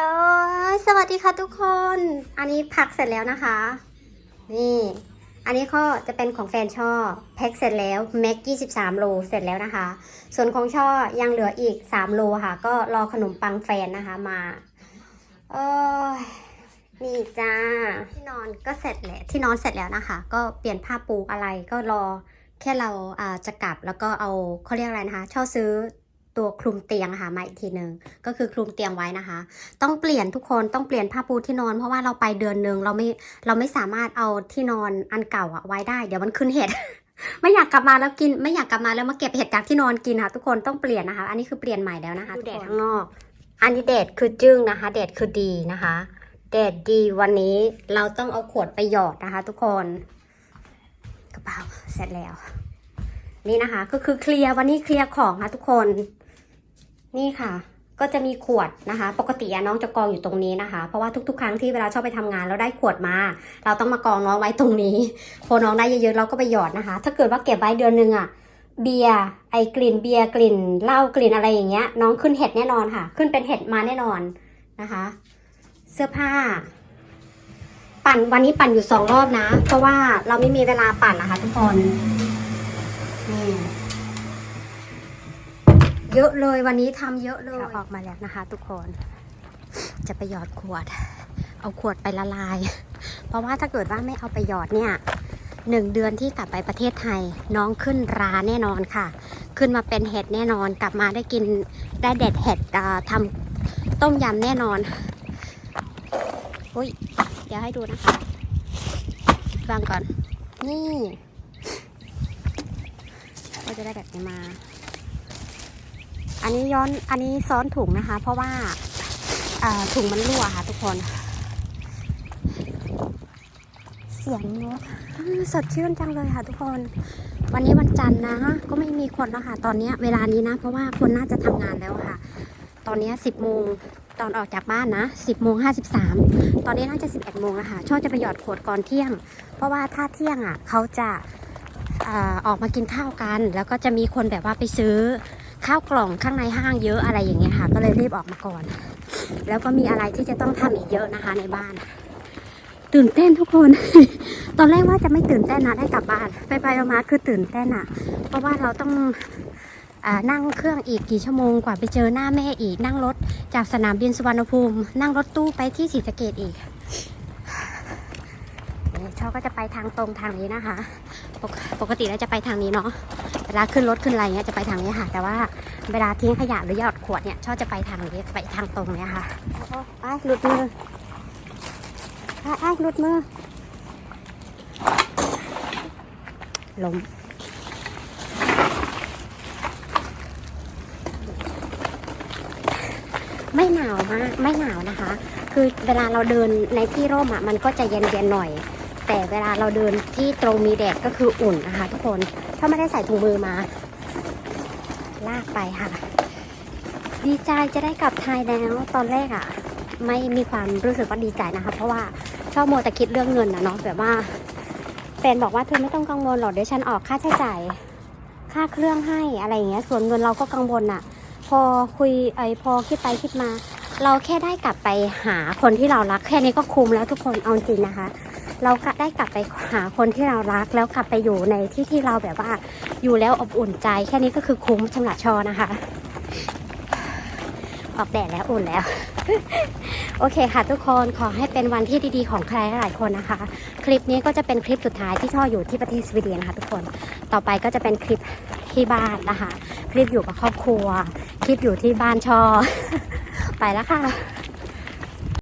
เออสวัสดีค่ะทุกคน อันนี้พักเสร็จแล้วนะคะ นี่ อันนี้ก็จะเป็นของแฟนช่อแพ็คเสร็จแล้วแม็ก23โลเสร็จแล้วนะคะ ส่วนของช่อยังเหลืออีก3โลค่ะ ก็รอขนมปังแฟนนะคะมาเออนี่จ้าที่นอนก็เสร็จแล้วที่นอนเสร็จแล้วนะคะ ก็เปลี่ยนผ้าปูอะไรก็รอแค่เราอ่าจะกลับแล้วก็เอาเขาเรียกอะไรนะคะ ช่อซื้อ ตัวคลุมเตียงอะค่ะมาอีกทีหนึ่งก็คือคลุมเตียงไว้นะคะ ต้องเปลี่ยนทุกคนต้องเปลี่ยนผ้าปูที่นอน เพราะว่าเราไปเดือนหนึ่งเราไม่เราไม่สามารถเอาที่นอนอันเก่าอะไว้ได้ เดี๋ยวมันขึ้นเห็ดไม่อยากกลับมาแล้วกินไม่อยากกลับมาแล้วมาเก็บเห็ดจากที่นอนกินค่ะ ทุกคนต้องเปลี่ยนนะคะ อันนี้คือเปลี่ยนใหม่แล้วนะคะดูแดดข้างนอก อันนี้เดดคือจึ้งนะคะ เดดคือดีนะคะเดดดีวันนี้เราต้องเอาขวดไปหยอดนะคะ ทุกคนกระเป๋าเสร็จแล้ว นี่นะคะ ก็คือเคลียร์วันนี้เคลียร์ของค่ะทุกคน นี่ค่ะ ก็จะมีขวดนะคะ ปกติอน้องจะกองอยู่ตรงนี้นะคะ เพราะว่าทุกๆ ครั้งที่เวลาชอบไปทำงานแล้วได้ขวดมา เราต้องมากองน้องไว้ตรงนี้ พอน้องได้เยอะๆเราก็ไปหยอดนะคะ ถ้าเกิดว่าเก็บไว้เดือนหนึงอะเบียร์ไอกลิ่นเบียร์กลิ่นเหล้ากลิ่นอะไรอย่างเงี้ย น้องขึ้นเห็ดแน่นอนค่ะ ขึ้นเป็นเห็ดมาแน่นอนนะคะ เสื้อผ้า ปั่นวันนี้ปั่นอยู่สองรอบนะ เพราะว่าเราไม่มีเวลาปั่นนะคะ ทุกคนนี่ เยอะเลยวันนี้ทำเยอะเลย ออกมาแล้วนะคะ ทุกคน จะไปหยอดขวด เอาขวดไปละลาย เพราะว่าถ้าเกิดว่าไม่เอาไปหยอดเนี่ยหนึ่งเดือนที่กลับไปประเทศไทย น้องขึ้นราแน่นอนค่ะ ขึ้นมาเป็นเห็ดแน่นอนกลับมาได้กินได้เด็ดเห็ดอ่าทำต้มยำแน่นอนอุ้ยเดี๋ยวให้ดูนะคะฟังก่อน นี่ ก็จะได้แบบนี้มา นนี้ย้อนอันนี้ซ้อนถุงนะคะ เพราะว่าถุงมันรั่วค่ะทุกคน เสียงนกสดชื่นจังเลยค่ะทุกคน วันนี้วันจันทร์นะก็ไม่มีคนแล้วค่ะ ตอนนี้เวลานี้นะ เพราะว่าคนน่าจะทำงานแล้วค่ะ ตอนนี้สิบโมงตอนออกจากบ้านนะสิบโมงห้าสิบสามตอนนี้น่าจะสิบเอ็ดโมงแล้วค่ะชอบจะไปหยอดขวดก่อนเที่ยง เพราะว่าถ้าเที่ยงอะเขาจะออกมากินข้าวกัน แล้วก็จะมีคนแบบว่าไปซื้อ ข้าวกล่องข้างในห้างเยอะอะไรอย่างเงี้ยค่ะ ก็เลยรีบออกมาก่อน แล้วก็มีอะไรที่จะต้องทำอีกเยอะนะคะ ในบ้าน ตื่นเต้นทุกคน ตอนแรกว่าจะไม่ตื่นเต้นนะได้กลับบ้าน ไปไปมาคือตื่นเต้นอะเพราะว่าเราต้องอานั่งเครื่องอีกกี่ชั่วโมงกว่าไปเจอหน้าแม่อีก นั่งรถจากสนามบินสุวรรณภูมิ นั่งรถตู้ไปที่ศรีสะเกดอีกนี่ชอบก็จะไปทางตรงทางนี้นะคะ ปกปกติแล้วจะไปทางนี้เนาะ เวลาขึ้นรถขึ้นอะไรเงี้ยจะไปทางนี้ค่ะ แต่ว่าเวลาทิ้งขยะหรือหยอดขวดเนี่ยชอบจะไปทางนี้ไปทางตรงเนี้ยค่ะไปหลุดมือไปไอ้หลุดมือล้มไม่หนาวมากไม่หนาวนะคะ คือเวลาเราเดินในที่ร่มอะมันก็จะเย็นๆหน่อย แต่เวลาเราเดินที่ตรงมีแดดก็คืออุ่นนะคะ ทุกคนถ้าไม่ได้ใส่ถุงมือมา ลากไปค่ะ ดีใจจะได้กลับไทยแล้วตอนแรกอะ่ะ ไม่มีความรู้สึกว่าดีใจนะคะ เพราะว่าชอบโมแต่คิดเรื่องเงินนะเนาะแบบว่าแฟนบอกว่าเธอไม่ต้องกังวลหรอกเดี๋ยวฉันออกค่าใช้จ่ายค่าเครื่องให้อะไรอย่างเงี้ย ส่วนเงินเราก็กังวลอะ่ะพอคุยไอพอคิดไปคิดมา เราแค่ได้กลับไปหาคนที่เรารักแค่นี้ก็คุ้มแล้วทุกคนเอาจริงนะคะ เราก็ได้กลับไปหาคนที่เรารัก แล้วกลับไปอยู่ในที่ที่เราแบบว่าอยู่แล้วอบอุ่นใจ แค่นี้ก็คือคุ้มสำหรับชอนะคะ ออกแดดแล้วอุ่นแล้ว โอเคค่ะทุกคนขอให้เป็นวันที่ดีๆของใครหลายคนนะคะ คลิปนี้ก็จะเป็นคลิปสุดท้ายที่ช่ออยู่ที่ประเทศสวีเดนนะคะทุกคนต่อไปก็จะเป็นคลิปที่บ้านนะคะ คลิปอยู่กับครอบครัว คลิปอยู่ที่บ้านชอ ไปแล้วค่ะ